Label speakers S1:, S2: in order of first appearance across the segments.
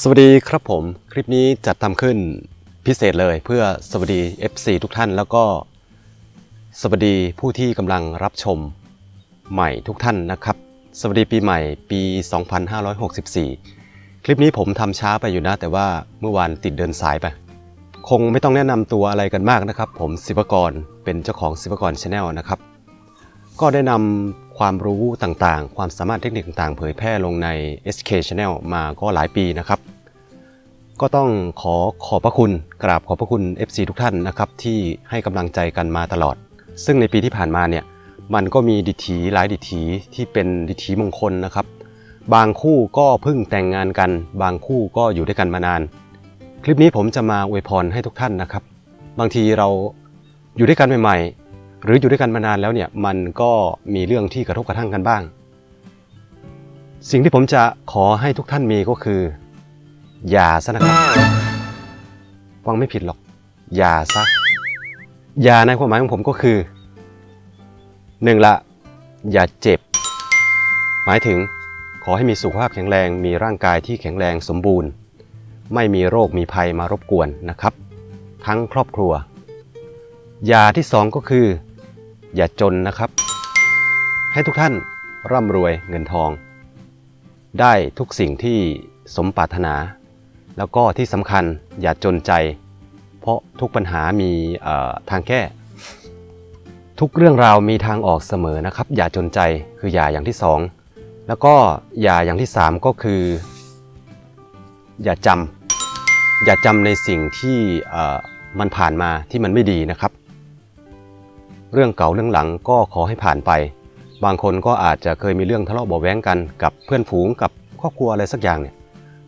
S1: สวัสดีครับผม คลิปนี้จัดทำขึ้นพิเศษเลยเพื่อสวัสดี FC ทุกท่านแล้วก็ สวัสดีผู้ที่กำลังรับชมใหม่ทุกท่านนะครับ สวัสดีปีใหม่ปี 2564 คลิปนี้ผมทำช้าไปอยู่นะ แต่ว่าเมื่อวานติดเดินสายไป คงไม่ต้องแนะนำตัวอะไรกันมากนะครับ ผมศิวกรเป็นเจ้าของศิวกรชาแนลนะครับ ก็ได้นำ ความรู้ต่างๆ ความสามารถเทคนิคต่างๆ เผยแพร่ลงใน SK Channel มาก็หลายปีนะครับ ก็ต้องขอขอบพระคุณกราบขอบพระคุณ FC ทุกท่านนะครับที่ให้กำลังใจกันมาตลอด ซึ่งในปีที่ผ่านมาเนี่ยมันก็มีดิถีหลายดิถีที่เป็นดิถีมงคลนะครับ บางคู่ก็เพิ่งแต่งงานกัน บางคู่ก็อยู่ด้วยกันมานาน คลิปนี้ผมจะมาอวยพรให้ทุกท่านนะครับ บางทีเราอยู่ด้วยกันใหม่ๆ หรืออยู่ด้วยกันมานานแล้วเนี่ยมันก็มีเรื่องที่กระทบกระทั่งกันบ้าง สิ่งที่ผมจะขอให้ทุกท่านมีก็คือ อย่าซะนะครับฟังไม่ผิดหรอก อย่าซะอย่าในความหมายของผมก็คือหนึ่งละอย่าเจ็บ หมายถึงขอให้มีสุขภาพแข็งแรง มีร่างกายที่แข็งแรงสมบูรณ์ ไม่มีโรคมีภัยมารบกวนนะครับ ทั้งครอบครัวอย่าที่สองก็คือ อย่าจนนะครับ ให้ทุกท่านร่ำรวยเงินทอง ได้ทุกสิ่งที่สมปรารถนา แล้วก็ที่สำคัญอย่าจนใจ เพราะทุกปัญหามีทางแก้ ทุกเรื่องราวมีทางออกเสมอนะครับ อย่าจนใจคืออย่าอย่างที่สองแล้วก็อย่าอย่างที่สามก็คือ อย่าจำอย่าจำในสิ่งที่มันผ่านมาที่มันไม่ดีนะครับ เรื่องเก่าเรื่องหลังก็ขอให้ผ่านไป บางคนก็อาจจะเคยมีเรื่องทะเลาะเบาแว้งกันกับเพื่อนฝูงกับครอบครัวอะไรสักอย่างเนี่ย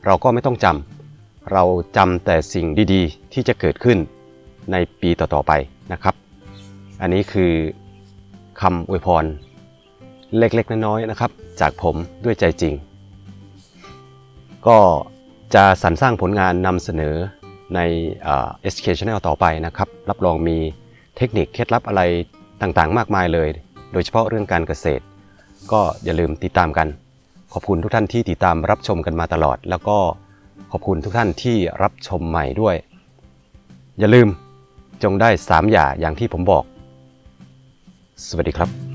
S1: เราก็ไม่ต้องจำเราจำแต่สิ่งดีๆ ที่จะเกิดขึ้นในปีต่อๆไปนะครับ อันนี้คือคำอวยพร เล็กๆน้อยๆนะครับ จากผมด้วยใจจริง ก็จะสรรสร้างผลงานนำเสนอในเอ่อ SK Channel ต่อไปนะครับ รับรองมีเทคนิคเคล็ดลับอะไร ต่างๆ มากมายเลย โดยเฉพาะเรื่องการเกษตร ก็อย่าลืมติดตามกัน ขอบคุณทุกท่านที่ติดตามรับชมกันมาตลอด แล้วก็ขอบคุณทุกท่านที่รับชมใหม่ด้วย อย่าลืมจงได้ 3 อย่าอย่างที่ผมบอก สวัสดีครับ